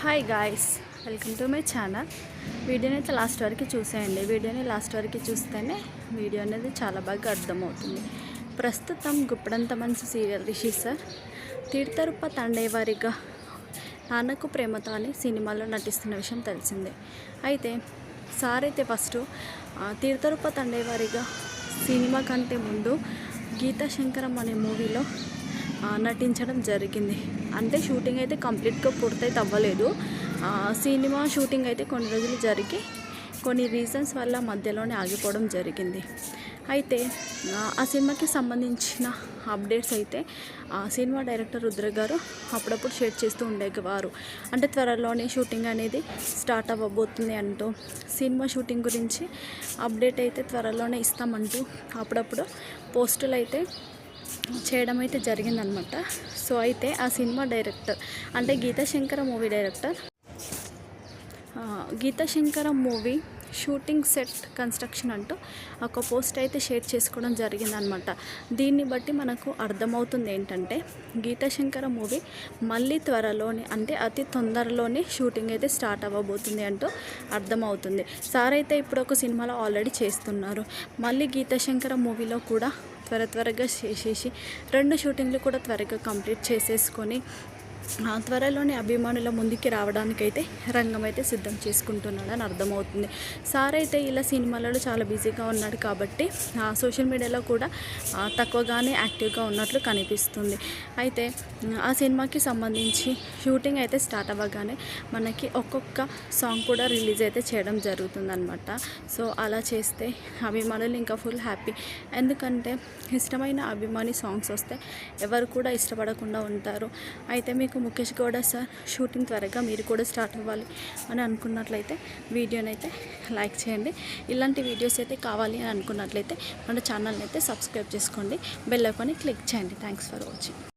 Hi guys welcome to my channel వీడియోని అయితే last వరకు చూసేయండి. వీడియోని లాస్ట్ వరకు చూస్తేనే వీడియో అనేది చాలా బాగా అర్థమవుతుంది. ప్రస్తుతం గుప్పడంత మనసు సీరియల్ రిషి సార్. తీర్థరూప తండేవారిగా నాన్నకు ప్రేమతో అని సినిమాలో నటిస్తున్న విషయం తెలిసిందే. అయితే సార్ అయితే ఫస్ట్ తీర్థరూప తండేవారిగా సినిమా కంటే ముందు గీతా శంకరం అనే మూవీలో నటించడం జరిగింది. అంటే షూటింగ్ అయితే కంప్లీట్గా పూర్తయితే అవ్వలేదు సినిమా షూటింగ్ అయితే కొన్ని రోజులు జరిగి కొన్ని రీజన్స్ వల్ల మధ్యలోనే ఆగిపోవడం జరిగింది. అయితే ఆ, ఆ సినిమాకి సంబంధించిన అప్డేట్స్ అయితే ఆ సినిమా డైరెక్టర్ రుద్ర గారు అప్పుడప్పుడు షేర్ చేస్తూ ఉండేవారు. అంటే త్వరలోనే షూటింగ్ అనేది స్టార్ట్ అవ్వబోతుంది అంటూ సినిమా షూటింగ్ గురించి అప్డేట్ అయితే త్వరలోనే ఇస్తామంటూ అప్పుడప్పుడు పోస్టులు అయితే చేయడం అయితే జరిగిందనమాట. సో అయితే ఆ సినిమా డైరెక్టర్ అంటే Geethashankara movie director Geethashankara movie shooting set construction అంటూ ఒక పోస్ట్ అయితే షేర్ చేసుకోవడం జరిగిందనమాట. దీన్ని బట్టి మనకు అర్థమవుతుంది ఏంటంటే గీతాశంకర మూవీ మళ్ళీ త్వరలోనే అంటే అతి తొందరలోనే షూటింగ్ అయితే స్టార్ట్ అవ్వబోతుంది అంటూ అర్థమవుతుంది. సార్ అయితే ఇప్పుడు ఒక సినిమాలో ఆల్రెడీ చేస్తున్నారు. మళ్ళీ గీతాశంకర మూవీలో కూడా త్వర త్వరగా చేసేసి రెండు షూటింగ్లు కూడా త్వరగా కంప్లీట్ చేసేసుకొని త్వరలోనే అభిమానుల ముందుకి రావడానికైతే రంగం అయితే సిద్ధం చేసుకుంటున్నాడని అర్థమవుతుంది. సార్ అయితే ఇలా సినిమాలలో చాలా బిజీగా ఉన్నాడు కాబట్టి సోషల్ మీడియాలో కూడా తక్కువగానే యాక్టివ్గా ఉన్నట్లు కనిపిస్తుంది. అయితే ఆ సినిమాకి సంబంధించి షూటింగ్ అయితే స్టార్ట్ అవ్వగానే మనకి ఒక్కొక్క సాంగ్ కూడా రిలీజ్ అయితే చేయడం జరుగుతుందనమాట సో అలా చేస్తే అభిమానులు ఇంకా ఫుల్ హ్యాపీ. ఎందుకంటే ఇష్టమైన అభిమాని సాంగ్స్ వస్తే ఎవరు కూడా ఇష్టపడకుండా ఉంటారు. అయితే మీకు ముఖేష్ గౌడ సార్ షూటింగ్ త్వరగా మీరు కూడా స్టార్ట్ అవ్వాలి అని అనుకున్నట్లయితే వీడియోని అయితే లైక్ చేయండి. ఇలాంటి వీడియోస్ అయితే కావాలి అని అనుకున్నట్లయితే మన ఛానల్ని అయితే సబ్స్క్రైబ్ చేసుకోండి. బెల్ ఐకాన్ని క్లిక్ చేయండి. Thanks for watching.